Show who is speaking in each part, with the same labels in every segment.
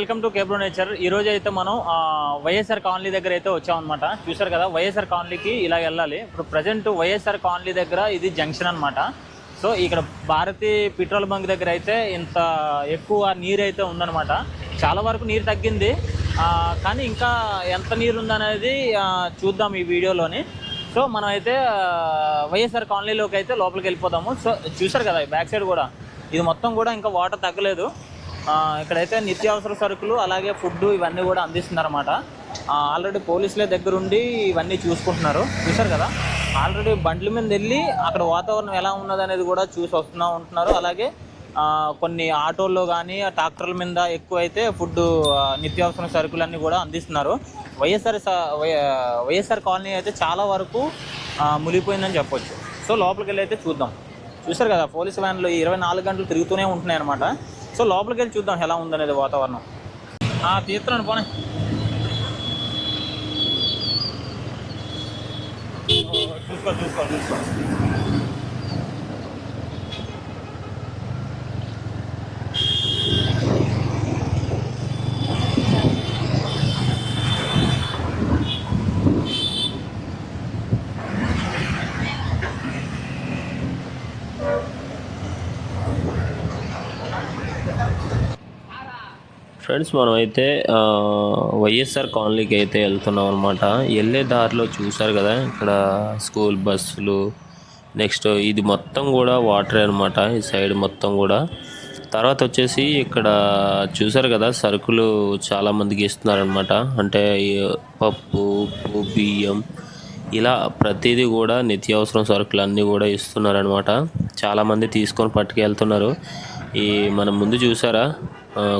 Speaker 1: Welcome to కేబ్రో nature. ఈ రోజు అయితే మనం వైఎస్ఆర్ కాలనీ దగ్గర అయితే వచ్చామన్నమాట. చూసారు కదా వైఎస్ఆర్ కాలనీకి ఇలా వెళ్ళాలి. ఇప్పుడు ప్రజెంట్ వైఎస్ఆర్ కాలనీ దగ్గర ఇది జంక్షన్ అనమాట సో ఇక్కడ భారతీ పెట్రోల్ బంక్ దగ్గర అయితే ఇంత ఎక్కువ నీరు అయితే ఉందన్నమాట. చాలా వరకు నీరు తగ్గింది. కానీ ఇంకా ఎంత నీరు ఉందనేది చూద్దాం ఈ వీడియోలోని. సో మనం అయితే వైఎస్ఆర్ కాలనీలోకి అయితే లోపలికి వెళ్ళిపోదాము. సో చూసారు కదా బ్యాక్ సైడ్ కూడా. ఇది మొత్తం కూడా ఇంకా వాటర్ తగ్గలేదు. ఇక్కడైతే నిత్యావసర సరుకులు అలాగే ఫుడ్ ఇవన్నీ కూడా అందిస్తున్నారన్నమాట. ఆల్రెడీ పోలీసులే దగ్గరుండి ఇవన్నీ చూసుకుంటున్నారు. చూసారు కదా? ఆల్రెడీ బండ్ల మీద వెళ్ళి అక్కడ వాతావరణం ఎలా ఉన్నది అనేది కూడా చూసి వస్తున్నా ఉంటున్నారు. అలాగే కొన్ని ఆటోల్లో కానీ ట్రాక్టర్ల మీద ఎక్కువ అయితే ఫుడ్ నిత్యావసర సరుకులన్నీ కూడా అందిస్తున్నారు. వైఎస్ఆర్ స- వై- వైఎస్ఆర్ కాలనీ అయితే చాలా వరకు మునిగిపోయిందని చెప్పొచ్చు. సో లోపలికి వెళ్ళి అయితే చూద్దాం. చూసారు కదా? పోలీస్ వ్యాన్లు ఇరవై నాలుగు గంటలు తిరుగుతూనే ఉంటున్నాయి అనమాట సో లోపలికి వెళ్ళి చూద్దాం ఎలా ఉందనేది వాతావరణం. ఆ, తీస్తున్నాను పోనీ. చూసుకో చూసుకో చూసుకో.
Speaker 2: ఫ్రెండ్స్ మనమైతే వైఎస్ఆర్ కాలనీకి అయితే వెళ్తున్నాం అనమాట వెళ్ళే దారిలో చూసారు కదా ఇక్కడ స్కూల్ బస్సులు నెక్స్ట్ ఇది మొత్తం కూడా వాటర్ అనమాట ఈ సైడ్ మొత్తం కూడా. తర్వాత వచ్చేసి ఇక్కడ చూసారు కదా సరుకులు చాలామందికి ఇస్తున్నారనమాట అంటే పప్పు ఉప్పు బియ్యం ఇలా ప్రతిదీ కూడా నిత్యావసరం సరుకులు అన్నీ కూడా ఇస్తున్నారనమాట చాలామంది తీసుకొని పట్టుకెళ్తున్నారు. ఈ మనం ముందు చూసారా?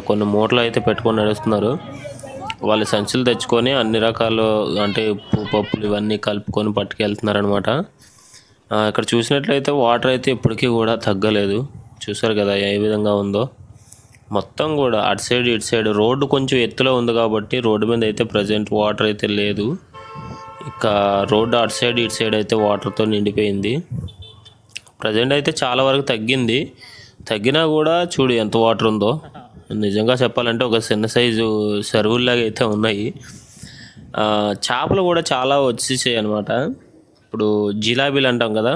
Speaker 2: కొన్ని మూటలు అయితే పెట్టుకొని నడుస్తున్నారు. వాళ్ళు సంచులు తెచ్చుకొని అన్ని రకాలు అంటే ఉప్పు పప్పులు ఇవన్నీ కలుపుకొని పట్టుకెళ్తున్నారు అనమాట ఇక్కడ చూసినట్లయితే వాటర్ అయితే ఇప్పటికీ కూడా తగ్గలేదు. చూసారు కదా ఏ విధంగా ఉందో. మొత్తం కూడా అటు సైడ్ ఇటు సైడ్ రోడ్డు కొంచెం ఎత్తులో ఉంది కాబట్టి రోడ్డు మీద అయితే ప్రజెంట్ వాటర్ అయితే లేదు. ఇక రోడ్డు అటు సైడ్ ఇటు సైడ్ అయితే వాటర్తో నిండిపోయింది. ప్రజెంట్ అయితే చాలా వరకు తగ్గింది. తగ్గినా కూడా చూడు ఎంత వాటర్ ఉందో. నిజంగా చెప్పాలంటే ఒక చిన్న సైజు సెరువుల్లాగా అయితే ఉన్నాయి. చేపలు కూడా చాలా వచ్చేసాయి అనమాట ఇప్పుడు జిలాబీలు అంటాం కదా.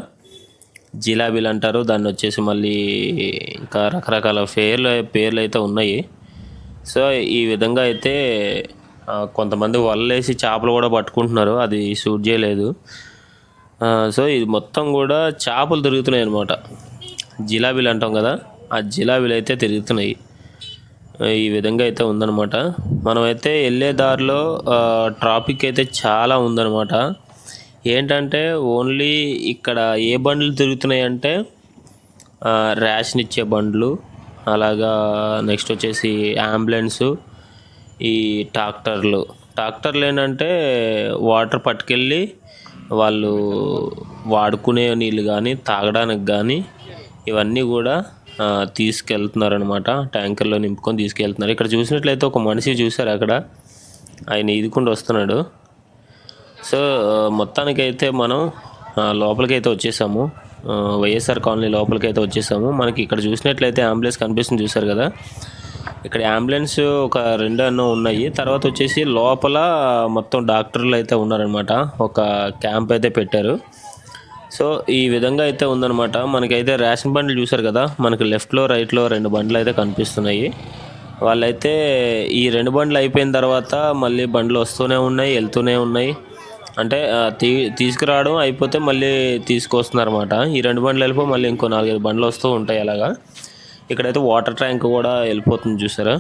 Speaker 2: జిలాబీలు అంటారు. దాన్ని వచ్చేసి మళ్ళీ ఇంకా రకరకాల పేర్లు పేర్లు అయితే ఉన్నాయి. సో ఈ విధంగా అయితే కొంతమంది వలలేసి చేపలు కూడా పట్టుకుంటున్నారు. అది షూట్ చేయలేదు. సో ఇది మొత్తం కూడా చేపలు తిరుగుతున్నాయి అనమాట జిలాబీలు అంటాం కదా ఆ జిలాబీలు అయితే తిరుగుతున్నాయి. ఈ విధంగా అయితే ఉందన్నమాట. మనమైతే వెళ్ళే దారిలో ట్రాఫిక్ అయితే చాలా ఉందన్నమాట. ఏంటంటే ఓన్లీ ఇక్కడ ఏ బండ్లు తిరుగుతున్నాయి అంటే ఆ, ఇచ్చే బండ్లు అలాగా నెక్స్ట్ వచ్చేసి అంబులెన్సు ఈ ట్రాక్టర్లు. ట్రాక్టర్లు ఏంటంటే వాటర్ పట్టుకెళ్ళి వాళ్ళు వాడుకునే నీళ్ళు కానీ తాగడానికి కానీ ఇవన్నీ కూడా తీసుకెళ్తున్నారనమాట ట్యాంకర్లో నింపుకొని తీసుకెళ్తున్నారు. ఇక్కడ చూసినట్లయితే ఒక మనిషి చూశారు అక్కడ. ఆయన ఈదుకుంటూ వస్తున్నాడు. సో మొత్తానికైతే మనం లోపలికైతే వచ్చేసాము. వైఎస్ఆర్ కాలనీ లోపలికైతే వచ్చేసాము. మనకి ఇక్కడ చూసినట్లయితే అంబులెన్స్ కనిపిస్తుంది చూసారు కదా. ఇక్కడ అంబులెన్స్ ఒక రెండు అన్నో ఉన్నాయి. తర్వాత వచ్చేసి లోపల మొత్తం డాక్టర్లు అయితే ఉన్నారనమాట ఒక క్యాంప్ అయితే పెట్టారు. సో ఈ విధంగా అయితే ఉందన్నమాట. మనకైతే రేషన్ బండ్లు చూసారు కదా మనకి లెఫ్ట్లో రైట్లో రెండు బండ్లు అయితే కనిపిస్తున్నాయి. వాళ్ళైతే ఈ రెండు బండ్లు అయిపోయిన తర్వాత మళ్ళీ బండ్లు వస్తూనే ఉన్నాయి వెళ్తూనే ఉన్నాయి. అంటే తీ తీసుకురావడం అయిపోతే మళ్ళీ తీసుకొస్తున్నారన్నమాట. ఈ రెండు బండ్లు వెళ్ళిపో మళ్ళీ ఇంకో నాలుగైదు బండ్లు వస్తూ ఉంటాయి అలాగా. ఇక్కడైతే వాటర్ ట్యాంక్ కూడా వెళ్ళిపోతుంది చూసారా.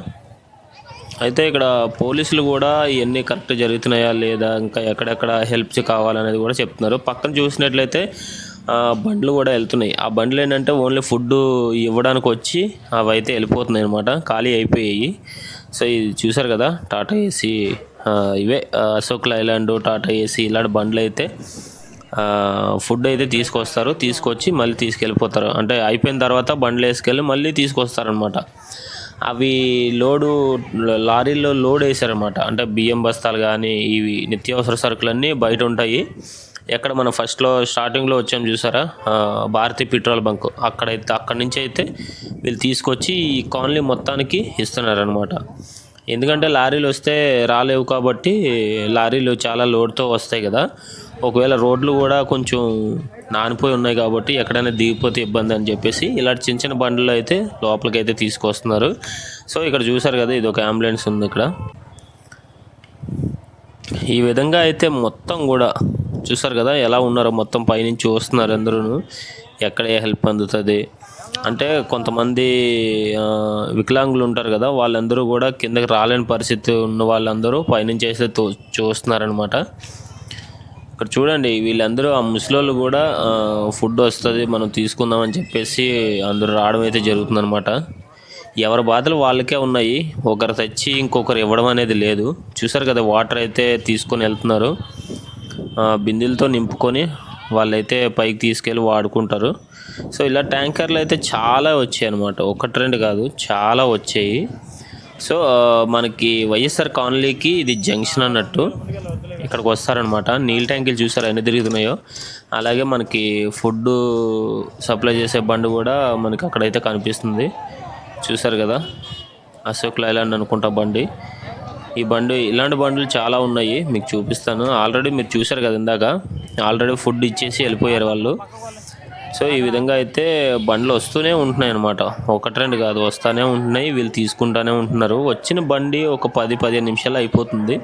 Speaker 2: అయితే ఇక్కడ పోలీసులు కూడా ఇవన్నీ కరెక్ట్ జరుగుతున్నాయా లేదా ఇంకా ఎక్కడెక్కడ హెల్ప్ కావాలనేది కూడా చెప్తున్నారు. పక్కన చూసినట్లయితే బండ్లు కూడా వెళ్తున్నాయి. ఆ బండ్లు ఏంటంటే ఓన్లీ ఫుడ్ ఇవ్వడానికి వచ్చి అవి అయితే వెళ్ళిపోతున్నాయి అనమాట ఖాళీ అయిపోయాయి. సో ఇది చూసారు కదా టాటా ఏసీ ఇవే అశోక్ లైలాండ్ టాటా ఏసీ ఇలాంటి బండ్లు అయితే ఫుడ్ అయితే తీసుకొస్తారు. తీసుకొచ్చి మళ్ళీ తీసుకెళ్ళిపోతారు. అంటే అయిపోయిన తర్వాత బండ్లు వేసుకెళ్ళి మళ్ళీ తీసుకొస్తారనమాట అవి లోడు లారీలో లోడ్ వేసారనమాట అంటే బియ్యం బస్తాలు కానీ ఇవి నిత్యావసర సరుకులన్నీ బయట ఉంటాయి. ఎక్కడ మనం ఫస్ట్లో స్టార్టింగ్లో వచ్చాం చూసారా? Bharati petrol bunk. అక్కడైతే అక్కడి నుంచి అయితే వీళ్ళు తీసుకొచ్చి ఈ కాలనీ మొత్తానికి ఇస్తున్నారనమాట ఎందుకంటే లారీలు వస్తే రాలేవు కాబట్టి లారీలు చాలా లోడ్తో వస్తాయి కదా. ఒకవేళ రోడ్లు కూడా కొంచెం నానిపోయి ఉన్నాయి కాబట్టి ఎక్కడైనా దిగిపోతే ఇబ్బంది అని చెప్పేసి ఇలాంటి చిన్న చిన్న బండ్లు అయితే లోపలికి అయితే తీసుకొస్తున్నారు. సో ఇక్కడ చూసారు కదా ఇది ఒక అంబులెన్స్ ఉంది ఇక్కడ. ఈ విధంగా అయితే మొత్తం కూడా చూసారు కదా ఎలా ఉన్నారో మొత్తం పైనుంచి వస్తున్నారు అందరూ ఎక్కడ ఏ హెల్ప్ అందుతుంది? అంటే కొంతమంది వికలాంగులు ఉంటారు కదా వాళ్ళందరూ కూడా కిందకి రాలేని పరిస్థితి ఉన్న వాళ్ళందరూ పైనుంచి అయితే చూస్తున్నారనమాట ఇక్కడ చూడండి వీళ్ళందరూ ఆ ముసలోళ్ళు కూడా ఫుడ్ వస్తుంది మనం తీసుకుందామని చెప్పేసి అందరూ రావడం అయితే జరుగుతుందన్నమాట. ఎవరి బాధలు వాళ్ళకే ఉన్నాయి. ఒకరు తెచ్చి ఇంకొకరు ఇవ్వడం అనేది లేదు. చూసారు కదా వాటర్ అయితే తీసుకొని వెళ్తున్నారు. బిందెలతో నింపుకొని వాళ్ళైతే పైకి తీసుకెళ్ళి వాడుకుంటారు. సో ఇలా ట్యాంకర్లు అయితే చాలా వచ్చాయి అనమాట ఒకటి రెండు కాదు చాలా వచ్చాయి. సో మనకి వైఎస్ఆర్ కాలనీకి ఇది జంక్షన్ అన్నట్టు ఇక్కడికి వస్తారనమాట నీళ్ళ ట్యాంకులు చూసారు ఎన్ని తిరుగుతున్నాయో? అలాగే మనకి ఫుడ్ సప్లై చేసే బండి కూడా మనకి అక్కడైతే కనిపిస్తుంది. చూసారు కదా? అశోక్ లైలాండ్ అనుకుంటా బండి. ఈ బండి ఇలాంటి బండ్లు చాలా ఉన్నాయి. మీకు చూపిస్తాను. ఆల్రెడీ మీరు చూసారు కదా ఇందాక? ఆల్రెడీ ఫుడ్ ఇచ్చేసి వెళ్ళిపోయారు వాళ్ళు. సో ఈ విధంగా అయితే బండ్లు వస్తూనే ఉంటున్నాయి అనమాట ఒకటి రెండు కాదు వస్తూనే ఉంటున్నాయి. వీళ్ళు తీసుకుంటానే ఉంటున్నారు. వచ్చిన బండి ఒక పది పదిహేను నిమిషాలు అయిపోతుంది.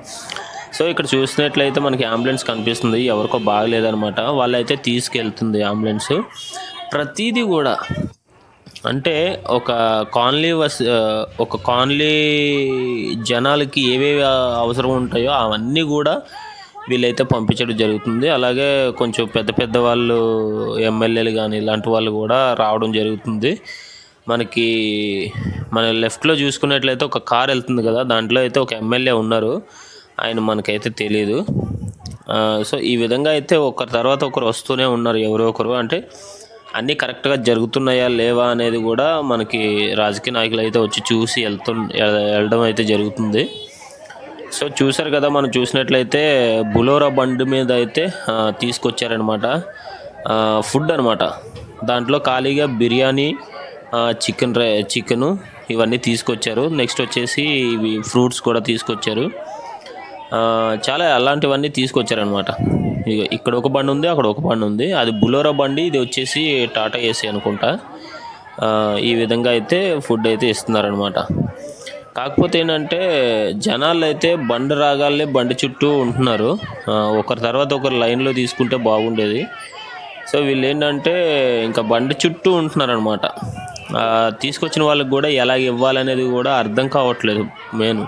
Speaker 2: సో ఇక్కడ చూసినట్లయితే మనకి అంబులెన్స్ కనిపిస్తుంది. ఎవరికో బాగలేదనమాట వాళ్ళైతే తీసుకెళ్తుంది అంబులెన్స్. ప్రతిదీ కూడా అంటే ఒక కాలనీ వస్ ఒక కాలనీ జనాలకి ఏవేవి అవసరం ఉంటాయో అవన్నీ కూడా వీళ్ళైతే పంపించడం జరుగుతుంది. అలాగే కొంచెం పెద్ద పెద్ద వాళ్ళు ఎమ్మెల్యేలు కానీ ఇలాంటి వాళ్ళు కూడా రావడం జరుగుతుంది. మనకి మన లెఫ్ట్లో చూసుకున్నట్లయితే ఒక కార్ వెళ్తుంది కదా దాంట్లో అయితే ఒక ఎమ్మెల్యే ఉన్నారు. ఆయన మనకైతే తెలియదు సో ఈ విధంగా అయితే ఒకరి తర్వాత ఒకరు వస్తూనే ఉన్నారు ఎవరో ఒకరు. అంటే అన్నీ కరెక్ట్గా జరుగుతున్నాయా లేవా అనేది కూడా మనకి రాజకీయ నాయకులు అయితే వచ్చి చూసి వెళ్తు వెళ్ళడం అయితే జరుగుతుంది. సో చూసారు కదా మనం చూసినట్లయితే బులోరా బండి మీద అయితే తీసుకొచ్చారనమాట ఫుడ్ అనమాట దాంట్లో ఖాళీగా బిర్యానీ చికెన్ రై చికెను ఇవన్నీ తీసుకొచ్చారు. నెక్స్ట్ వచ్చేసి ఇవి ఫ్రూట్స్ కూడా తీసుకొచ్చారు. చాలా అలాంటివన్నీ తీసుకొచ్చారనమాట ఇక ఇక్కడ ఒక బండి ఉంది అక్కడ ఒక బండి ఉంది. అది బులోరా బండి ఇది వచ్చేసి టాటా ఏసీ అనుకుంటా. ఈ విధంగా అయితే ఫుడ్ అయితే ఇస్తున్నారనమాట కాకపోతే ఏంటంటే జనాలు అయితే బండి రాగాలే బండి చుట్టూ ఉంటున్నారు. ఒకరి తర్వాత ఒకరు లైన్లో తీసుకుంటే బాగుండేది. సో వీళ్ళు ఏంటంటే ఇంకా బండి చుట్టూ ఉంటున్నారు అనమాట తీసుకొచ్చిన వాళ్ళకి కూడా ఎలా ఇవ్వాలనేది కూడా అర్థం కావట్లేదు మెయిన్.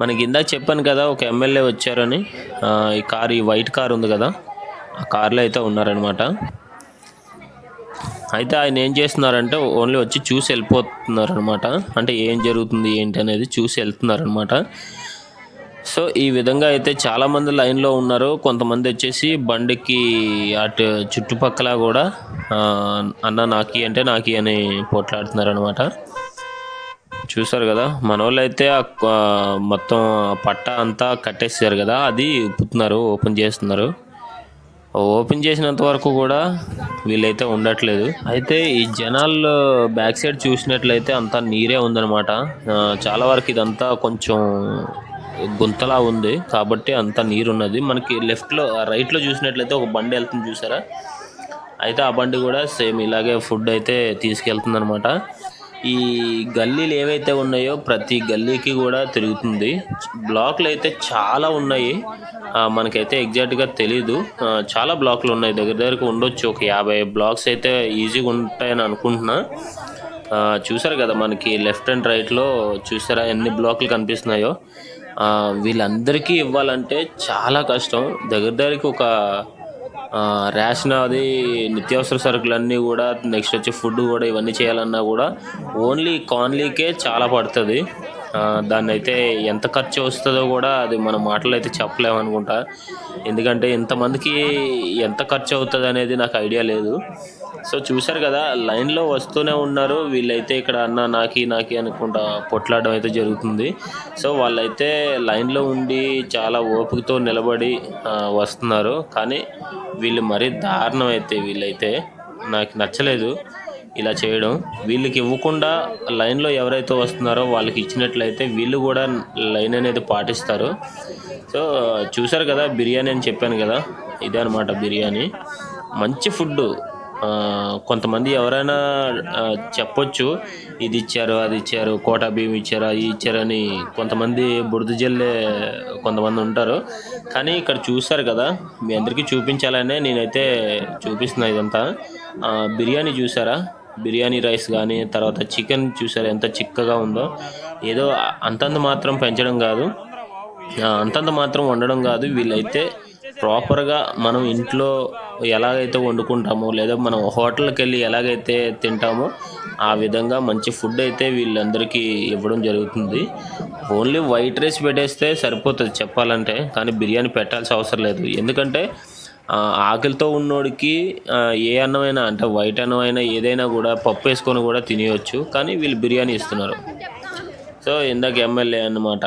Speaker 2: మనకి ఇందాక చెప్పాను కదా ఒక ఎమ్మెల్యే వచ్చారని. ఈ కార్ ఈ వైట్ కార్ ఉంది కదా ఆ కార్లో అయితే ఉన్నారనమాట అయితే ఆయన ఏం చేస్తున్నారంటే ఓన్లీ వచ్చి చూసి వెళ్ళిపోతున్నారు అనమాట అంటే ఏం జరుగుతుంది ఏంటి అనేది చూసి వెళ్తున్నారనమాట సో ఈ విధంగా అయితే చాలామంది లైన్లో ఉన్నారు. కొంతమంది వచ్చేసి బండికి అటు చుట్టుపక్కల కూడా అన్న నాకి అంటే నాకి అని పోట్లాడుతున్నారు అనమాట చూసారు కదా మన వాళ్ళు అయితే మొత్తం పట్ట అంతా కట్టేసారు కదా అది ఉప్పుతున్నారు ఓపెన్ చేస్తున్నారు. ఓపెన్ చేసినంత వరకు కూడా వీళ్ళైతే ఉండట్లేదు. అయితే ఈ జనాలు బ్యాక్ సైడ్ చూసినట్లయితే అంతా నీరే ఉందన్నమాట. చాలా వరకు ఇదంతా కొంచెం గుంతలా ఉంది. కాబట్టి అంతా నీరు ఉన్నది మనకి లెఫ్ట్లో రైట్లో చూసినట్లయితే ఒక బండి వెళ్తుంది చూసారా? అయితే ఆ బండి కూడా సేమ్ ఇలాగే ఫుడ్ అయితే తీసుకెళ్తుంది అనమాట ఈ గల్లీలు ఏవైతే ఉన్నాయో ప్రతి గల్లీకి కూడా తిరుగుతుంది. బ్లాక్లు అయితే చాలా ఉన్నాయి. మనకైతే ఎగ్జాక్ట్గా తెలీదు. చాలా బ్లాక్లు ఉన్నాయి. దగ్గర దగ్గరకు ఉండొచ్చు. ఒక యాభై బ్లాక్స్ అయితే ఈజీగా ఉంటాయని అనుకుంటున్నా. చూసారు కదా మనకి లెఫ్ట్ అండ్ రైట్లో చూసారా ఎన్ని బ్లాక్లు కనిపిస్తున్నాయో? వీళ్ళందరికీ ఇవ్వాలంటే చాలా కష్టం. దగ్గర దగ్గరికి ఒక రేషన్ అది నిత్యావసర సరుకులన్నీ కూడా నెక్స్ట్ వచ్చి ఫుడ్ కూడా ఇవన్నీ చేయాలన్నా కూడా ఓన్లీ కాన్లీకే చాలా పడుతుంది. దాన్ని అయితే ఎంత ఖర్చు వస్తుందో కూడా అది మన మాటలు అయితే చెప్పలేము అనుకుంటా. ఎందుకంటే ఇంతమందికి ఎంత ఖర్చు అవుతుంది అనేది నాకు ఐడియా లేదు. సో చూశారు కదా లైన్లో వస్తూనే ఉన్నారు. వీళ్ళైతే ఇక్కడ అన్న నాకి నాకి అనుకుంటా పొట్లాడడం అయితే జరుగుతుంది. సో వాళ్ళైతే లైన్లో ఉండి చాలా ఓపికతో నిలబడి వస్తున్నారు. కానీ వీళ్ళు మరీ దారుణం అయితే వీళ్ళైతే నాకు నచ్చలేదు ఇలా చేయడం. వీళ్ళకి ఇవ్వకుండా లైన్లో ఎవరైతే వస్తున్నారో వాళ్ళకి ఇచ్చినట్లయితే వీళ్ళు కూడా లైన్ అనేది పాటిస్తారు. సో చూసారు కదా బిర్యానీ అని చెప్పాను కదా ఇదే అనమాట బిర్యానీ. మంచి ఫుడ్ కొంతమంది ఎవరైనా చెప్పొచ్చు ఇది ఇచ్చారు అది ఇచ్చారు కోటా బియ్యం ఇచ్చారు అది ఇచ్చారని కొంతమంది బురద జల్లే కొంతమంది ఉంటారు. కానీ ఇక్కడ చూస్తారు కదా మీ అందరికీ చూపించాలనే నేనైతే చూపిస్తున్నా ఇదంతా. బిర్యానీ చూసారా బిర్యానీ రైస్ కానీ తర్వాత చికెన్ చూసారా ఎంత చిక్కగా ఉందో. ఏదో అంతంత మాత్రం పెంచడం కాదు. అంతంత మాత్రం వండడం కాదు. వీళ్ళైతే ప్రాపర్గా మనం ఇంట్లో ఎలాగైతే వండుకుంటామో లేదా మనం హోటల్కి వెళ్ళి ఎలాగైతే తింటామో ఆ విధంగా మంచి ఫుడ్ అయితే వీళ్ళందరికీ ఇవ్వడం జరుగుతుంది. ఓన్లీ వైట్ రైస్ పెట్టేస్తే సరిపోతుంది చెప్పాలంటే కానీ బిర్యానీ పెట్టాల్సిన అవసరం లేదు. ఎందుకంటే ఆకలితో ఉన్నోడికి ఏ అన్నమైనా అంటే వైట్ అన్నం అయినా ఏదైనా కూడా పప్పు వేసుకొని కూడా తినేయచ్చు. కానీ వీళ్ళు బిర్యానీ ఇస్తున్నారు. సో ఇందాక ఎమ్మెల్యే అన్నమాట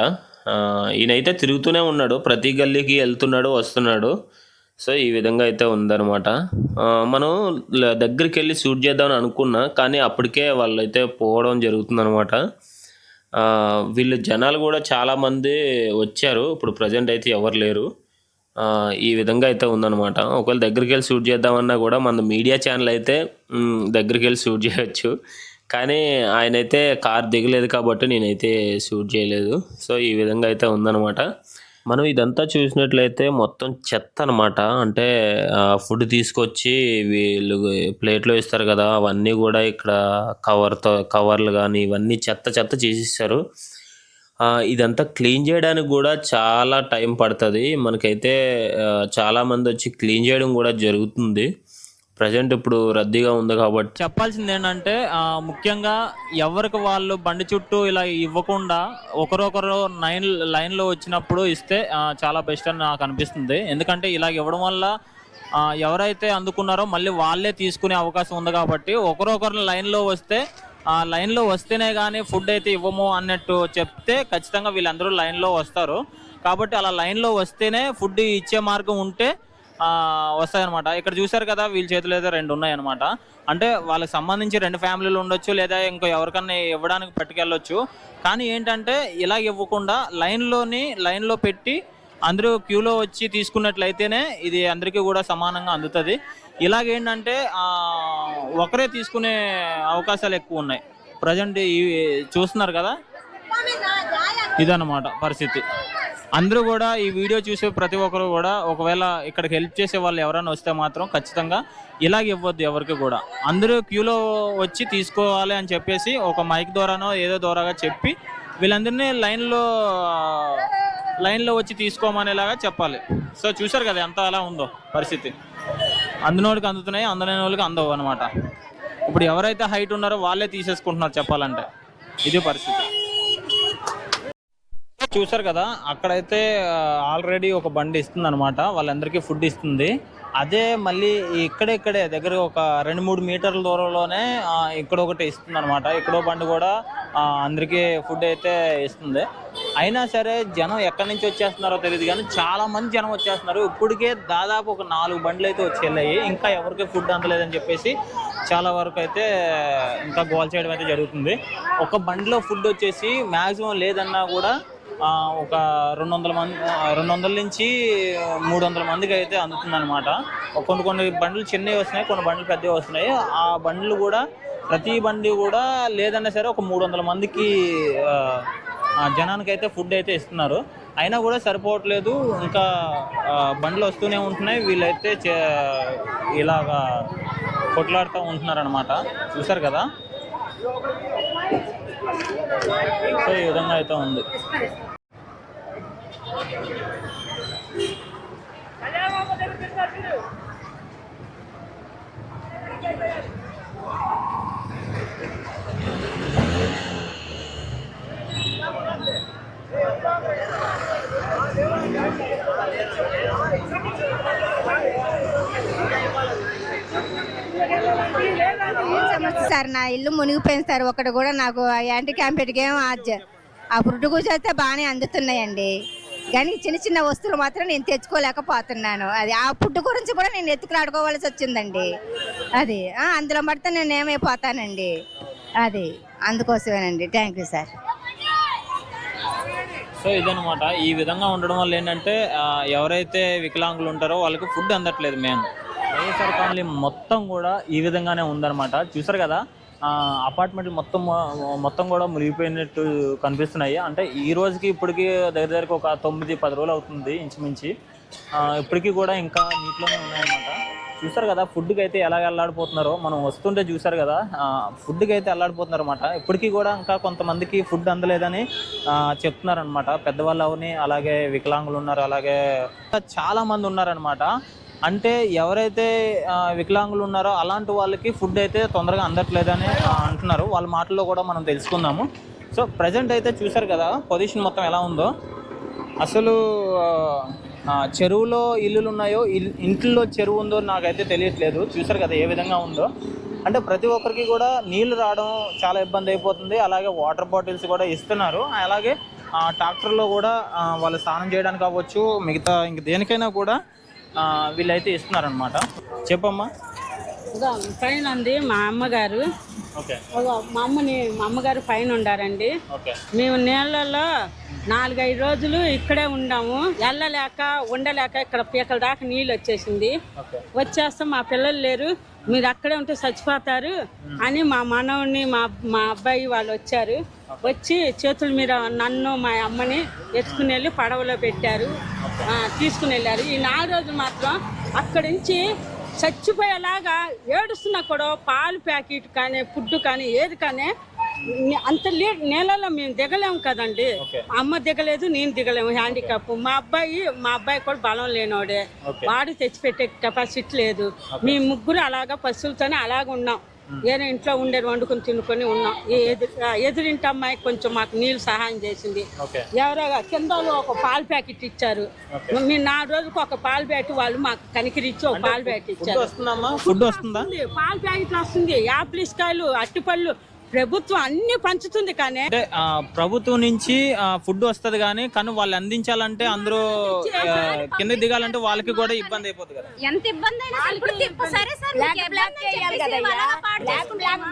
Speaker 2: ఈయనైతే తిరుగుతూనే ఉన్నాడు. ప్రతి గల్లీకి వెళ్తున్నాడు వస్తున్నాడు. సో ఈ విధంగా అయితే ఉందన్నమాట. మనం దగ్గరికి వెళ్ళి షూట్ చేద్దామని అనుకున్నా కానీ అప్పటికే వాళ్ళైతే పోవడం జరుగుతుందనమాట వీళ్ళు జనాలు కూడా చాలామంది వచ్చారు. ఇప్పుడు ప్రజెంట్ అయితే ఎవరు లేరు. ఈ విధంగా అయితే ఉందన్నమాట. ఒకవేళ దగ్గరికి వెళ్ళి షూట్ చేద్దామన్నా కూడా మన మీడియా ఛానల్ అయితే దగ్గరికి వెళ్ళి షూట్ చేయొచ్చు. కానీ ఆయన అయితే కార్ దిగలేదు కాబట్టి నేనైతే షూట్ చేయలేదు. సో ఈ విధంగా అయితే ఉందన్నమాట. మనం ఇదంతా చూసినట్లయితే మొత్తం చెత్త అనమాట అంటే ఫుడ్ తీసుకొచ్చి వీళ్ళు ప్లేట్లో ఇస్తారు కదా అవన్నీ కూడా ఇక్కడ కవర్తో కవర్లు కానీ ఇవన్నీ చెత్త చెత్త చేసేసారు ఇదంతా క్లీన్ చేయడానికి కూడా చాలా టైం పడుతుంది. మనకైతే చాలామంది వచ్చి క్లీన్ చేయడం కూడా జరుగుతుంది. ప్రజెంట్ ఇప్పుడు రద్దీగా ఉంది కాబట్టి.
Speaker 1: చెప్పాల్సింది ఏంటంటే ముఖ్యంగా ఎవరికి వాళ్ళు బండి చుట్టూ ఇలా ఇవ్వకుండా ఒకరొకరు లైన్ లైన్లో వచ్చినప్పుడు ఇస్తే చాలా బెస్ట్ అని నాకు అనిపిస్తుంది. ఎందుకంటే ఇలా ఇవ్వడం వల్ల ఎవరైతే అందుకున్నారో మళ్ళీ వాళ్ళే తీసుకునే అవకాశం ఉంది కాబట్టి ఒకరొకరు లైన్లో వస్తే ఆ లైన్లో వస్తేనే కానీ ఫుడ్ అయితే ఇవ్వము అన్నట్టు చెప్తే ఖచ్చితంగా వీళ్ళందరూ లైన్లో వస్తారు. కాబట్టి అలా లైన్లో వస్తేనే ఫుడ్ ఇచ్చే మార్గం ఉంటే వస్తాయన్నమాట. ఇక్కడ చూసారు కదా వీళ్ళ చేతులు అయితే రెండు ఉన్నాయన్నమాట. అంటే వాళ్ళకి సంబంధించి రెండు ఫ్యామిలీలు ఉండొచ్చు లేదా ఇంకో ఎవరికన్నా ఇవ్వడానికి పట్టుకెళ్ళొచ్చు. కానీ ఏంటంటే ఇలా ఇవ్వకుండా లైన్లోని లైన్లో పెట్టి అందరూ క్యూలో వచ్చి తీసుకున్నట్లయితేనే ఇది అందరికీ కూడా సమానంగా అందుతుంది. ఇలాగేంటంటే ఒకరే తీసుకునే అవకాశాలు ఎక్కువ ఉన్నాయి. ప్రజెంట్ ఈ చూస్తున్నారు కదా? ఇదన్నమాట పరిస్థితి. అందరూ కూడా ఈ వీడియో చూసే ప్రతి ఒక్కరు కూడా ఒకవేళ ఇక్కడికి హెల్ప్ చేసే వాళ్ళు ఎవరైనా వస్తే మాత్రం ఖచ్చితంగా ఇలాగ ఇవ్వద్దు ఎవరికి కూడా. అందరూ క్యూలో వచ్చి తీసుకోవాలి అని చెప్పేసి ఒక మైక్ ద్వారానో ఏదో ద్వారాగా చెప్పి వీళ్ళందరినీ లైన్లో లైన్లో వచ్చి తీసుకోమనేలాగా చెప్పాలి. సో చూసారు కదా ఎంత అలా ఉందో పరిస్థితి. అందినోడికి అందుతున్నాయి అందలేని వాళ్ళకి అందవు అనమాట ఇప్పుడు ఎవరైతే హైట్ ఉన్నారో వాళ్ళే తీసేసుకుంటున్నారు చెప్పాలంటే. ఇది పరిస్థితి. చూసారు కదా అక్కడైతే ఆల్రెడీ ఒక బండి ఇస్తుంది అనమాట వాళ్ళందరికీ ఫుడ్ ఇస్తుంది. అదే మళ్ళీ ఇక్కడే ఇక్కడే దగ్గర ఒక రెండు మూడు మీటర్ల దూరంలోనే ఇక్కడ ఒకటి ఇస్తుంది అనమాట ఇక్కడో బండి కూడా అందరికీ ఫుడ్ అయితే ఇస్తుంది. అయినా సరే జనం ఎక్కడి నుంచి వచ్చేస్తున్నారో తెలియదు కానీ చాలా మంది జనం వచ్చేస్తున్నారు. ఇప్పటికే దాదాపు ఒక నాలుగు బండ్లు అయితే వచ్చి వెళ్ళాయి. ఇంకా ఎవరికి ఫుడ్ అందలేదని చెప్పేసి చాలా వరకు అయితే ఇంకా గోల్ చేయడం అయితే జరుగుతుంది. ఒక బండిలో ఫుడ్ వచ్చేసి మ్యాక్సిమం లేదన్నా కూడా ఒక రెండు వందల మంది రెండు వందల నుంచి మూడు వందల మందికి అయితే అందుతుంది అనమాట కొన్ని కొన్ని బండ్లు చిన్నవి వస్తున్నాయి కొన్ని బండ్లు పెద్దవి వస్తున్నాయి. ఆ బండ్లు కూడా ప్రతి బండి కూడా లేదన్నా సరే ఒక మూడు వందల మందికి జనానికి అయితే ఫుడ్ అయితే ఇస్తున్నారు. అయినా కూడా సరిపోవట్లేదు. ఇంకా బండ్లు వస్తూనే ఉంటున్నాయి. వీళ్ళైతే చే- ఇలాగా కొట్లాడుతూ ఉంటున్నారు అనమాట చూసారు కదా? సో ఈ విధంగా అయితే ఉంది.
Speaker 3: సార్? నా ఇల్లు మునిగిపోయింది సార్. ఒకటి కూడా నాకు యాంటీ క్యాంపెట్కి ఏం ఆ జ- ఆ కూర్చొస్తే బాగానే అందుతున్నాయండి. కానీ చిన్న చిన్న వస్తువులు మాత్రం నేను తెచ్చుకోలేకపోతున్నాను. అది ఆ పుట్టు గురించి కూడా నేను ఎత్తుకులాడుకోవాల్సి వచ్చిందండి. అది. అందులో పడితే నేను ఏమైపోతానండి. అది. అందుకోసమేనండి. థ్యాంక్ యూ సార్
Speaker 1: సో ఇదనమాట ఈ విధంగా ఉండడం వల్ల ఏంటంటే ఎవరైతే వికలాంగులు ఉంటారో వాళ్ళకి ఫుడ్ అందట్లేదు మెయిన్. వైఎస్ఆర్ కాలనీ మొత్తం కూడా ఈ విధంగానే ఉందన్నమాట. చూసారు కదా? అపార్ట్మెంట్ మొత్తం మొత్తం కూడా మునిగిపోయినట్టు కనిపిస్తున్నాయి. అంటే ఈ రోజుకి ఇప్పటికి దగ్గర దగ్గరకు ఒక తొమ్మిది పది రోజులు అవుతుంది ఇంచుమించి. ఇప్పటికీ కూడా ఇంకా నీటిలోనే ఉన్నాయన్నమాట. చూసారు కదా ఫుడ్కి అయితే ఎలా వెళ్ళాడిపోతున్నారో మనం వస్తుంటే చూసారు కదా ఫుడ్కి అయితే వెళ్ళాడిపోతున్నారు అనమాట ఇప్పటికీ కూడా ఇంకా కొంతమందికి ఫుడ్ అందలేదని చెప్తున్నారనమాట పెద్దవాళ్ళు అవని అలాగే వికలాంగులు ఉన్నారు అలాగే చాలామంది ఉన్నారనమాట అంటే ఎవరైతే వికలాంగులు ఉన్నారో అలాంటి వాళ్ళకి ఫుడ్ అయితే తొందరగా అందట్లేదని అంటున్నారు. వాళ్ళ మాటల్లో కూడా మనం తెలుసుకుందాము. సో ప్రజెంట్ అయితే చూసారు కదా పొజిషన్ మొత్తం ఎలా ఉందో. అసలు చెరువులో ఇల్లులు ఉన్నాయో ఇంట్లో చెరువు ఉందో నాకైతే తెలియట్లేదు. చూసారు కదా ఏ విధంగా ఉందో. అంటే ప్రతి ఒక్కరికి కూడా నీళ్ళు రావడం చాలా ఇబ్బంది అయిపోతుంది. అలాగే వాటర్ బాటిల్స్ కూడా ఇస్తున్నారు. అలాగే ట్రాక్టర్లో కూడా వాళ్ళు స్నానం చేయడానికి అవ్వచ్చు. మిగతా ఇంక దేనికైనా కూడా వీళ్ళైతే ఇస్తున్నారనమాట చెప్పమ్మా.
Speaker 4: ఇదిగో పైన ఉంది మా అమ్మగారు. మా అమ్మని మా అమ్మగారు పైన ఉండారండి. మేము నీళ్ళలో నాలుగైదు రోజులు ఇక్కడే ఉన్నాము వెళ్ళలేక ఉండలేక ఇక్కడ పీకల దాకా నీళ్ళు వచ్చేసింది. వచ్చేస్తాం మా పిల్లలు లేరు. మీరు అక్కడే ఉంటే చచ్చిపోతారు అని మా మనవని మా మా అబ్బాయి వాళ్ళు వచ్చారు. వచ్చి చేతుల మీద నన్ను మా అమ్మని ఎత్తుకుని వెళ్ళి పడవలో పెట్టారు. తీసుకుని వెళ్ళారు. ఈ నాలుగు రోజులు మాత్రం అక్కడి నుంచి చచ్చిపోయేలాగా ఏడుస్తున్నా కూడా పాలు ప్యాకెట్ కానీ ఫుడ్ కానీ ఏది కానీ అంత లే నేలలో మేము దిగలేము కదండి. అమ్మ దిగలేదు నేను దిగలేము హ్యాండిక్యాప్. మా అబ్బాయి మా అబ్బాయి కూడా బలం లేనోడే. వాడు తెచ్చిపెట్టే కెపాసిటీ లేదు. మీ ముగ్గురు అలాగా పశువులతోనే అలాగ ఉన్నాం. ఏదో ఇంట్లో ఉండేది వండుకొని తినుకొని ఉన్నాం. ఈ ఎదురు ఆ ఎదురింటి అమ్మాయి కొంచెం మాకు నీళ్ళు సహాయం చేసింది. ఎవరో కింద ఒక పాల ప్యాకెట్ ఇచ్చారు. మీ నాలుగు రోజులకు ఒక పాల ప్యాకెట్ వాళ్ళు మాకు కనికరించి ఒక పాల ప్యాకెట్ ఇచ్చారు.
Speaker 1: ఫుడ్ వస్తుందా?
Speaker 4: వస్తుంది. పాల ప్యాకెట్లు వస్తుంది. యాపిల్ ఇస్కాయలు అట్టిపళ్ళు ప్రభుత్వం అన్ని పంచుతుంది కానీ
Speaker 1: అంటే ఆ, ప్రభుత్వం నుంచి ఆ, ఫుడ్ వస్తుంది కానీ కానీ వాళ్ళు అందించాలంటే అందరూ ఆ, కింద దిగాలంటే వాళ్ళకి కూడా ఇబ్బంది అయిపోతుంది కదా.
Speaker 5: ఎంత ఇబ్బంది అయినా సరే ఇప్పుడు తిప్పు. సరే సార్ మీకు ఇబ్బంది అని చెప్పేసి మేము అలాగా పాడు చేసుకుంటాము.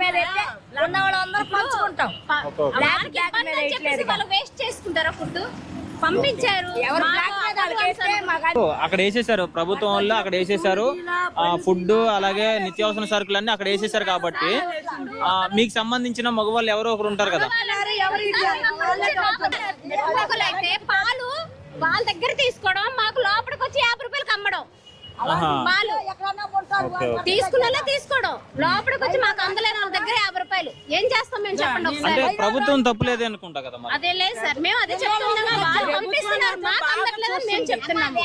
Speaker 3: ఉన్న వాళ్ళందరూ పంచుకుంటాం.
Speaker 5: ప-
Speaker 1: ఓకే, ఓకే.
Speaker 5: వాళ్ళకి ఇబ్బంది అని చెప్పేసి వాళ్ళు వేస్ట్ చేసుకుంటారా ఫుడ్ పంపించారు.
Speaker 1: అక్కడ వేసేసారు ప్రభుత్వం వాళ్ళు అక్కడ వేసేసారు ఫుడ్ అలాగే నిత్యావసర సరుకులన్నీ అక్కడ వేసేసారు కాబట్టి. ఆ, మీకు సంబంధించిన మగవాళ్ళు ఎవరో ఒకరు ఉంటారు కదా.
Speaker 5: పాలు వాళ్ళ దగ్గర తీసుకోవడం మాకు లోపలికి వచ్చి యాభై రూపాయలకి అమ్మడం. పాలు.
Speaker 1: Okay, okay.
Speaker 5: తీసుకునే తీసుకోవడం లోపలికి వచ్చి మాకు అందలేని వాళ్ళ దగ్గర యాభై రూపాయలు. ఏం చేస్తాం మేము చెప్పండి ఒకసారి.
Speaker 1: ప్రభుత్వం తప్పులేదే అనుకుంటా కదా మరి?
Speaker 5: అదే లేదు సార్. మేము అదే చెప్తున్నాం వాళ్ళు పంపిస్తున్నారు. మాకు అందట్లేదని మేము చెప్తున్నాము.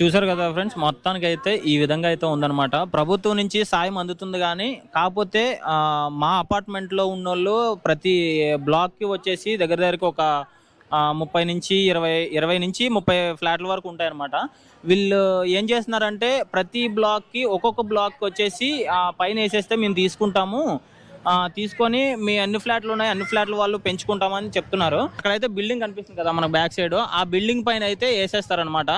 Speaker 1: చూసారు కదా ఫ్రెండ్స్ మొత్తానికి అయితే ఈ విధంగా అయితే ఉందన్నమాట. ప్రభుత్వం నుంచి సాయం అందుతుంది కానీ కాకపోతే మా అపార్ట్మెంట్లో ఉన్నోళ్ళు ప్రతి బ్లాక్కి వచ్చేసి దగ్గర దగ్గరకు ఒక ముప్పై నుంచి ఇరవై ఇరవై నుంచి ముప్పై ఫ్లాట్ల వరకు ఉంటాయన్నమాట. వీళ్ళు ఏం చేస్తున్నారంటే ప్రతి బ్లాక్కి ఒక్కొక్క బ్లాక్ వచ్చేసి పైన వేసేస్తే మేము తీసుకుంటాము. తీసుకొని మీ అన్ని ఫ్లాట్లు ఉన్నాయి అన్ని ఫ్లాట్లు వాళ్ళు పెంచుకుంటామని చెప్తున్నారు. అక్కడైతే బిల్డింగ్ కనిపిస్తుంది కదా మనకు బ్యాక్ సైడ్. ఆ బిల్డింగ్ పైన అయితే వేసేస్తారనమాట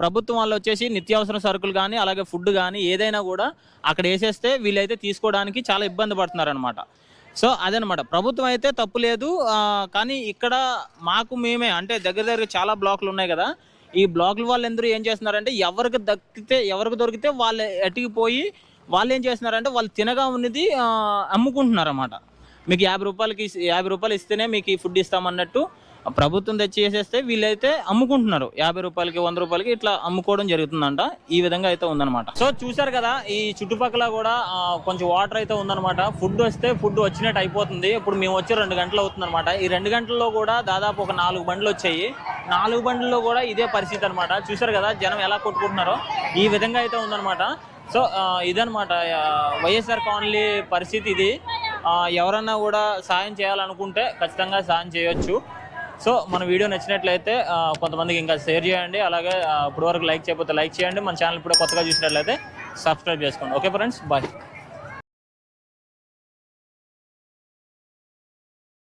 Speaker 1: ప్రభుత్వం వాళ్ళు వచ్చేసి నిత్యావసర సరుకులు కానీ అలాగే ఫుడ్ కానీ ఏదైనా కూడా అక్కడ వేసేస్తే వీళ్ళైతే తీసుకోవడానికి చాలా ఇబ్బంది పడుతున్నారనమాట సో అదనమాట. ప్రభుత్వం అయితే తప్పు లేదు. కానీ ఇక్కడ మాకు మేమే అంటే దగ్గర దగ్గర చాలా బ్లాక్లు ఉన్నాయి కదా. ఈ బ్లాక్ల వాళ్ళు అందరూ ఏం చేస్తున్నారంటే ఎవరికి దక్కితే ఎవరికి దొరికితే వాళ్ళు ఎటికిపోయి వాళ్ళు ఏం చేస్తున్నారంటే వాళ్ళు తినగా ఉన్నది అమ్ముకుంటున్నారు అన్నమాట మీకు యాభై రూపాయలకి యాభై రూపాయలు ఇస్తేనే మీకు ఈ ఫుడ్ ఇస్తామన్నట్టు ప్రభుత్వం తెచ్చి చేసేస్తే వీళ్ళైతే అమ్ముకుంటున్నారు. యాభై రూపాయలకి వంద రూపాయలకి ఇట్లా అమ్ముకోవడం జరుగుతుందంట. ఈ విధంగా అయితే ఉందన్నమాట. సో చూసారు కదా ఈ చుట్టుపక్కల కూడా కొంచెం వాటర్ అయితే ఉందన్నమాట. ఫుడ్ వస్తే ఫుడ్ వచ్చినట్టు అయిపోతుంది. ఇప్పుడు మేము వచ్చి రెండు గంటలు అవుతుందన్నమాట. ఈ రెండు గంటల్లో కూడా దాదాపు ఒక నాలుగు బండ్లు వచ్చాయి. నాలుగు బండ్లలో కూడా ఇదే పరిస్థితి అనమాట చూసారు కదా జనం ఎలా కొట్టుకుంటున్నారో ఈ విధంగా అయితే ఉందన్నమాట. సో ఇదనమాట ఇదన్నమాట వైఎస్ఆర్ కాలనీ పరిస్థితి ఇది. ఎవరన్నా కూడా సాయం చేయాలనుకుంటే ఖచ్చితంగా సాయం చేయొచ్చు. సో మన వీడియో నచ్చినట్లయితే కొంతమందికి ఇంకా షేర్ చేయండి. అలాగే ఇప్పటివరకు వరకు లైక్ చేయకపోతే లైక్ చేయండి. మన ఛానల్ ఇప్పుడు కొత్తగా చూసినట్లయితే సబ్స్క్రైబ్ చేసుకోండి. Okay friends bye.